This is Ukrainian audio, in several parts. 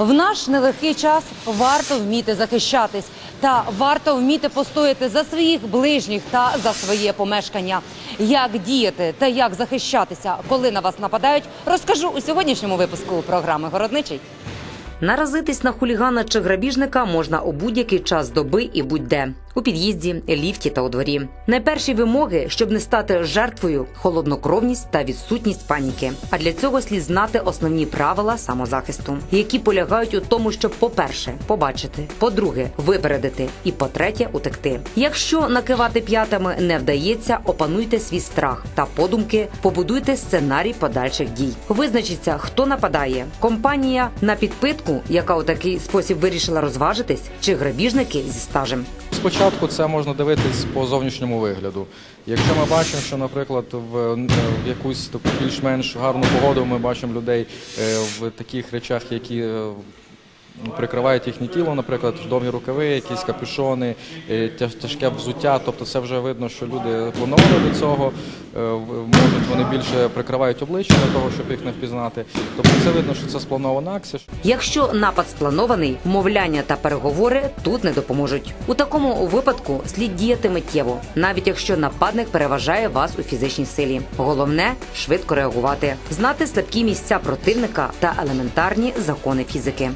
В наш нелегкий час варто вміти захищатись та варто вміти постояти за своїх ближніх та за своє помешкання. Як діяти та як захищатися, коли на вас нападають, розкажу у сьогоднішньому випуску програми Городничий. Наразитись на хулігана чи грабіжника можна у будь-який час доби і будь-де у під'їзді, ліфті та у дворі. Найперші вимоги, щоб не стати жертвою, холоднокровність та відсутність паніки. А для цього слід знати основні правила самозахисту, які полягають у тому, щоб, по-перше, побачити, по-друге, випередити, і по-третє, утекти. Якщо накивати п'ятами не вдається, опануйте свій страх та подумки, побудуйте сценарій подальших дій. Визначиться, хто нападає: компанія на підпитку, яка у такий спосіб вирішила розважитись, чи грабіжники зі стажем. Спочатку це можна дивитись по зовнішньому вигляду. Якщо ми бачимо, що, наприклад, в, е, в якусь таку більш-менш гарну погоду ми бачимо людей е, в таких речах, які е, прикривають їхнє тіло, наприклад, довгі рукави, якісь капюшони, е, тяжке взуття. Тобто це вже видно, що люди планували до цього. е, Можуть вони більше прикривають обличчя для того, щоб їх не впізнати. Тобто це видно, що це спланована акція. Якщо напад спланований, мовляння та переговори тут не допоможуть. У такому випадку слід діяти миттєво, навіть якщо нападник переважає вас у фізичній силі. Головне швидко реагувати, знати слабкі місця противника та елементарні закони фізики.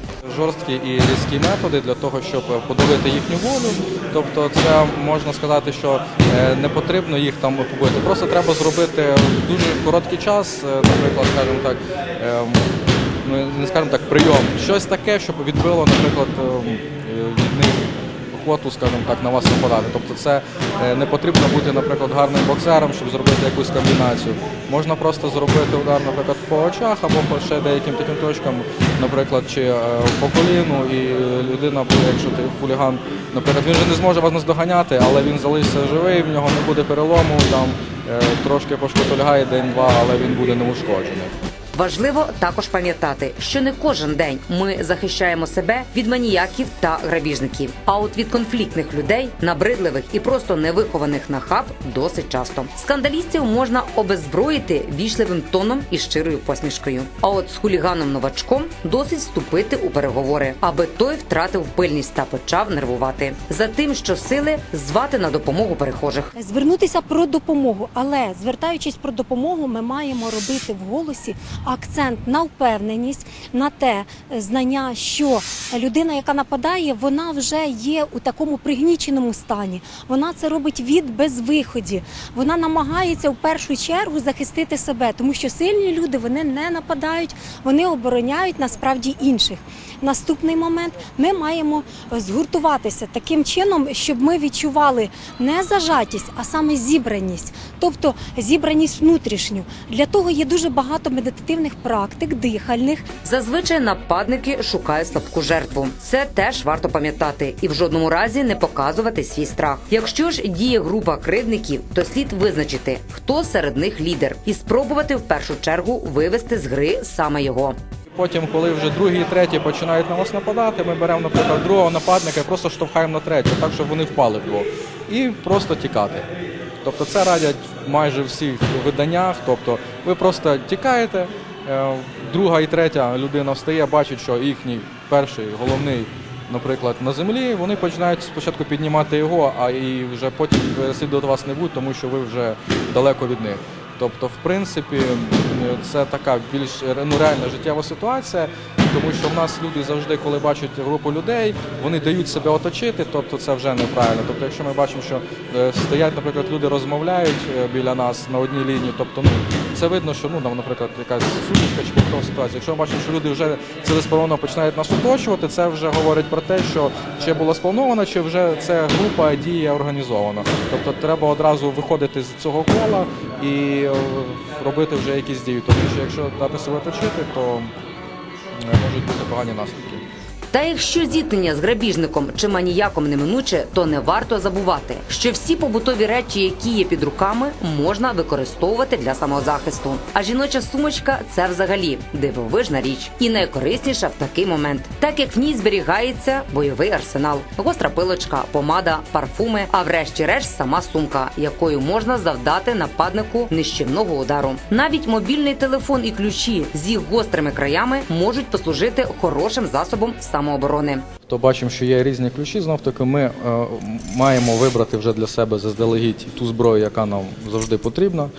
Жорсткі і різкі методи для того, щоб подавити їхню волю. Тобто, це можна сказати, що е, не потрібно їх там побити. Просто треба зробити дуже короткий час, е, наприклад, скажімо так. е, ну, Не скажімо так, прийом. Щось таке, щоб відбило, наприклад, е, них охоту, скажімо так, на вас нападати. Тобто це е, не потрібно бути, наприклад, гарним боксером, щоб зробити якусь комбінацію. Можна просто зробити удар, наприклад, по очах або по ще деяким таким точкам, наприклад, чи е, по коліну, і людина буде, якщо ти хуліган, наприклад, він же не зможе вас наздоганяти, але він залишиться живий, в нього не буде перелому, там е, трошки пошкотольгає день-два, але він буде неушкоджений. Важливо також пам'ятати, що не кожен день ми захищаємо себе від маніяків та грабіжників. А от від конфліктних людей, набридливих і просто невихованих на хаб досить часто. Скандалістів можна обезброїти вічливим тоном і щирою посмішкою. А от з хуліганом новачком досить вступити у переговори, аби той втратив пильність та почав нервувати. За тим, що сили звати на допомогу перехожих. Звернутися про допомогу, але звертаючись про допомогу, ми маємо робити в голосі акцент на впевненість, на те знання, що людина, яка нападає, вона вже є у такому пригніченому стані. Вона це робить від безвиході. Вона намагається в першу чергу захистити себе, тому що сильні люди вони не нападають, вони обороняють насправді інших. Наступний момент ми маємо згуртуватися таким чином, щоб ми відчували не зажатість, а саме зібраність, тобто зібраність внутрішню. Для того є дуже багато медитативних практик, дихальних. Зазвичай нападники шукають слабку жертву. Це теж варто пам'ятати і в жодному разі не показувати свій страх. Якщо ж діє група кривдників, то слід визначити, хто серед них лідер, і спробувати в першу чергу вивести з гри саме його. Потім, коли вже другі і треті починають на вас нападати, ми беремо, наприклад, другого нападника і просто штовхаємо на третього, так щоб вони впали вдвох. І просто тікати. Тобто це радять майже всі в виданнях. Тобто ви просто тікаєте, друга і третя людина встає, бачить, що їхній перший головний, наприклад, на землі, вони починають спочатку піднімати його, а і вже потім переслідувати вас не будуть, тому що ви вже далеко від них. Тобто, в принципі, це така більш ну, реальна життєва ситуація, тому що в нас люди завжди, коли бачать групу людей, вони дають себе оточити, тобто це вже неправильно. Тобто, якщо ми бачимо, що е, стоять, наприклад, люди розмовляють е, біля нас на одній лінії, тобто ну це видно, що ну там, наприклад, якась сутичка чи конфліктова ситуація. Якщо ми бачимо, що люди вже цілеспромовно починають нас оточувати, це вже говорить про те, що чи було сплановано, чи вже це група дія організована. Тобто треба одразу виходити з цього кола і е, робити вже якісь дії. Тому що якщо дати себе оточити, то можуть бути погані наслідки. Та якщо зіткнення з грабіжником чи маніяком неминуче, то не варто забувати, що всі побутові речі, які є під руками, можна використовувати для самозахисту. А жіноча сумочка це взагалі дивовижна річ і найкорисніша в такий момент, так як в ній зберігається бойовий арсенал, гостра пилочка, помада, парфуми, а врешті-решт сама сумка, якою можна завдати нападнику нищівного удару. Навіть мобільний телефон і ключі з їх гострими краями можуть послужити хорошим засобом самооборони. То бачимо, що є різні ключі. Знов таки, ми е, маємо вибрати вже для себе заздалегідь ту зброю, яка нам завжди потрібна.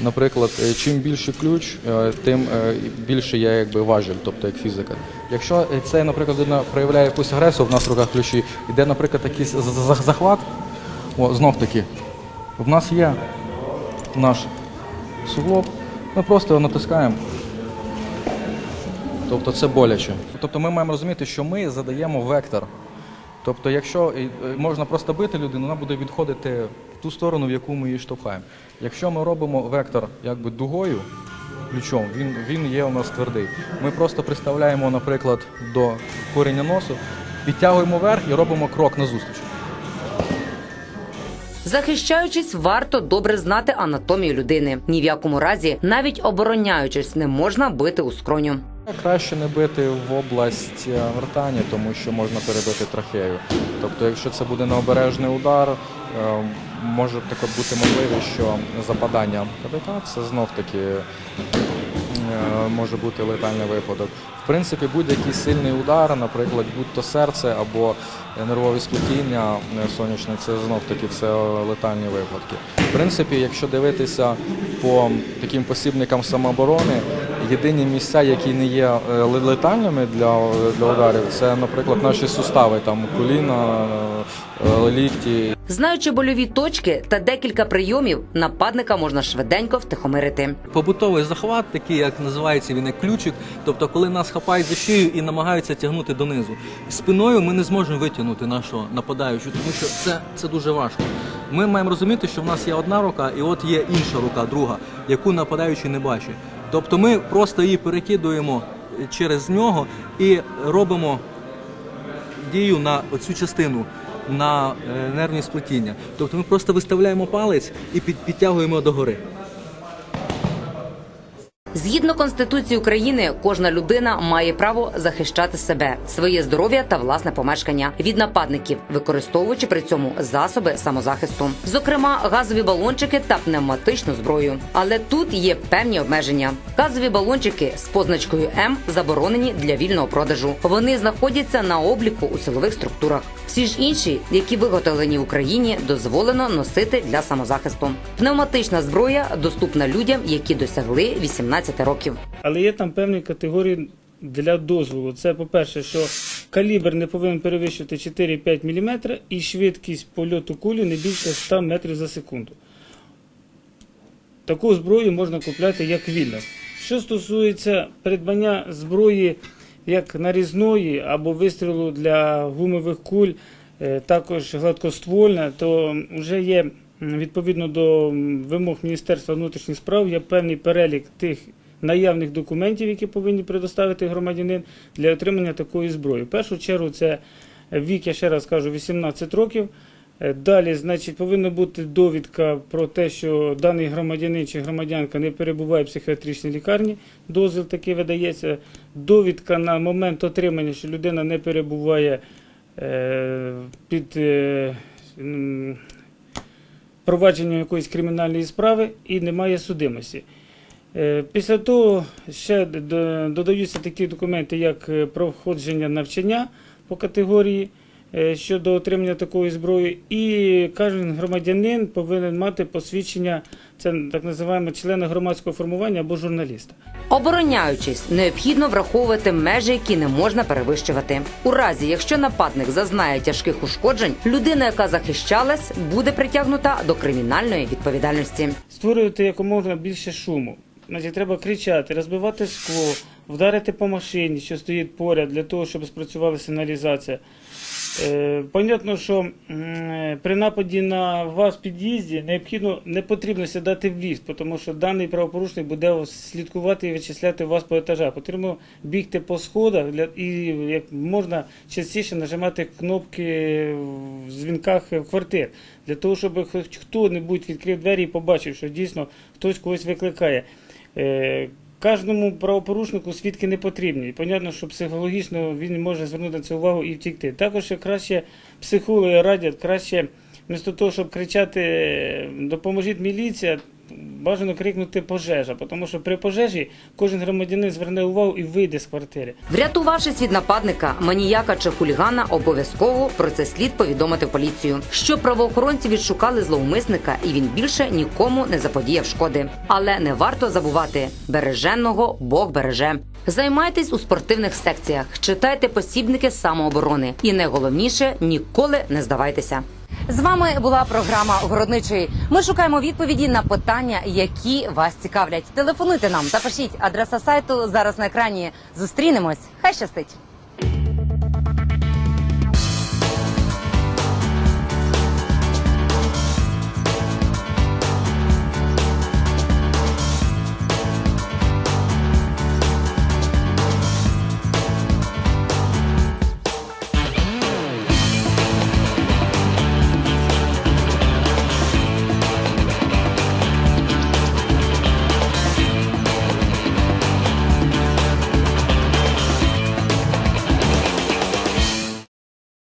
Наприклад, е, чим більший ключ, е, тим е, більше є якби важіль, тобто як фізика. Якщо це, наприклад, проявляє якусь агресію, в нас в руках ключі, іде, наприклад, якийсь захват, о, знов таки, в нас є наш суглоб, ми просто його натискаємо. Тобто це боляче. Тобто ми маємо розуміти, що ми задаємо вектор. Тобто, якщо е, можна просто бити людину, вона буде відходити в ту сторону, в яку ми її штовхаємо. Якщо ми робимо вектор якби дугою, ключом, він, він є у нас твердий. Ми просто приставляємо, наприклад, до коріння носу, підтягуємо вверх і робимо крок назустріч. Захищаючись, варто добре знати анатомію людини. Ні в якому разі, навіть обороняючись, не можна бити у скроню. Краще не бити в область е, гортані, тому що можна перебити трахею. Тобто, якщо це буде необережний удар, е, може таке бути можливість, що западання КДК це знов таки е, може бути летальний випадок. В принципі, будь-який сильний удар, наприклад, будь-то серце або нервові сплетіння сонячне, це знов таки це летальні випадки. В принципі, якщо дивитися по таким посібникам самооборони, єдині місця, які не є е, летальними для, для ударів, це, наприклад, наші сустави, там коліна, е, лікті Знаючи больові точки та декілька прийомів, нападника можна швиденько втихомирити. Побутовий захват, такий як називається він як ключик. Тобто, коли нас хапають за шию і намагаються тягнути донизу. Спиною ми не зможемо витягнути нашого нападаючого, тому що це, це дуже важко. Ми маємо розуміти, що в нас є одна рука, і от є інша рука, друга, яку нападаючий не бачить. Тобто ми просто її перекидуємо через нього і робимо дію на цю частину. На е, нервні сплетіння. Тобто ми просто виставляємо палець і під, підтягуємо догори. Згідно Конституції України, кожна людина має право захищати себе, своє здоров'я та власне помешкання від нападників, використовуючи при цьому засоби самозахисту, зокрема газові балончики та пневматичну зброю. Але тут є певні обмеження. Газові балончики з позначкою М заборонені для вільного продажу. Вони знаходяться на обліку у силових структурах. Всі ж інші, які виготовлені в Україні, дозволено носити для самозахисту. Пневматична зброя доступна людям, які досягли 18 років. Але є там певні категорії для дозволу. Це, по-перше, що калібр не повинен перевищувати 4-5 мм і швидкість польоту кулі не більше 100 метрів за секунду. Таку зброю можна купляти як вільно. Що стосується придбання зброї як нарізної або вистрілу для гумових куль, е, також гладкоствольна, то вже є відповідно до вимог Міністерства внутрішніх справ є певний перелік тих наявних документів, які повинні предоставити громадянин для отримання такої зброї. В першу чергу це вік, я ще раз кажу, 18 років. Е, Далі, значить, повинна бути довідка про те, що даний громадянин чи громадянка не перебуває в психіатричній лікарні. Дозвіл такий видається. Довідка на момент отримання, що людина не перебуває е, під е, провадженням якоїсь кримінальної справи і немає судимості. Е, Після того ще додаються такі документи, як е, проходження навчання по категорії е, щодо отримання такої зброї, і кожен громадянин повинен мати посвідчення, це так називаємо члена громадського формування або журналіста. Обороняючись, необхідно враховувати межі, які не можна перевищувати. У разі, якщо нападник зазнає тяжких ушкоджень, людина, яка захищалась, буде притягнута до кримінальної відповідальності. Створювати якомога більше шуму. Значить, треба кричати, розбивати скло, вдарити по машині, що стоїть поряд, для того, щоб спрацювала сигналізація. Е, Понятно, що при нападі на вас в під'їзді необхідно не потрібно сідати в ліфт, тому що даний правопорушник буде слідкувати і вичисляти вас по етажах. Потрібно бігти по сходах для і як можна частіше нажимати кнопки в дзвінках квартир, для того, щоб хоч хто-небудь відкрив двері і побачив, що дійсно хтось когось викликає. Кожному правопорушнику свідки не потрібні. І понятно, що психологічно він може звернути на це увагу і втікти. Також ще краще психологи радять, краще вмісто того, щоб кричати допоможіть міліція, бажано крикнути пожежа, тому що при пожежі кожен громадянин зверне увагу і вийде з квартири. Врятувавшись від нападника, маніяка чи хулігана, обов'язково про це слід повідомити поліцію. Що правоохоронці відшукали зловмисника, і він більше нікому не заподіяв шкоди. Але не варто забувати береженого Бог береже. Займайтесь у спортивних секціях, читайте посібники самооборони, і найголовніше ніколи не здавайтеся. З вами була програма Городничий. Ми шукаємо відповіді на питання, які вас цікавлять. Телефонуйте нам та пишіть адреса сайту зараз на екрані. Зустрінемось. Хай щастить!